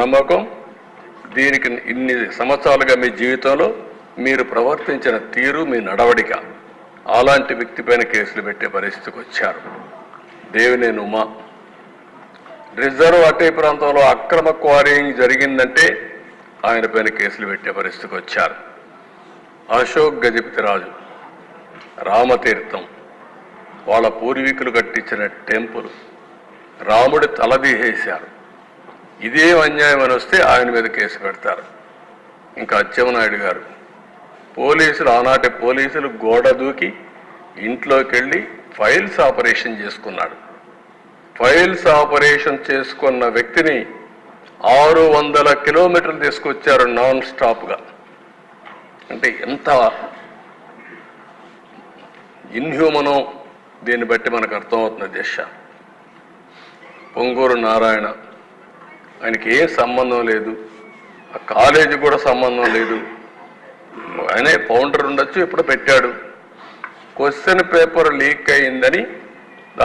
నమ్మకం దీనికి ఇన్ని సంవత్సరాలుగా మీ జీవితంలో మీరు ప్రవర్తించిన తీరు మీ నడవడిక అలాంటి వ్యక్తి పైన కేసులు పెట్టే పరిస్థితికి వచ్చారు. దేవినేని ఉమా రిజర్వ్ అటవీ ప్రాంతంలో అక్రమ క్వారీయింగ్ జరిగిందంటే ఆయన పైన కేసులు పెట్టే పరిస్థితికి వచ్చారు. అశోక్ గజపతిరాజు రామతీర్థం వాళ్ళ పూర్వీకులు కట్టించిన టెంపుల్ రాముడి తలదీసేశారు ఇదే అన్యాయం అని వస్తే ఆయన మీద కేసు పెడతారు. ఇంకా అచ్చెమనాయుడు గారు పోలీసులు ఆనాటి పోలీసులు గోడ దూకి ఇంట్లోకి వెళ్ళి ఫైల్స్ ఆపరేషన్ చేసుకున్నాడు. ఫైల్స్ ఆపరేషన్ చేసుకున్న వ్యక్తిని ఆరు వందల కిలోమీటర్లు తీసుకొచ్చారు నాన్ స్టాప్గా. అంటే ఎంత ఇన్హ్యూమనో దీన్ని బట్టి మనకు అర్థమవుతుంది దిశ. పొంగూరు నారాయణ ఆయనకి ఏ సంబంధం లేదు. ఆ కాలేజీ కూడా సంబంధం లేదు. ఆయనే ఫౌండర్ ఉండొచ్చు ఇప్పుడు పెట్టాడు. క్వశ్చన్ పేపర్ లీక్ అయిందని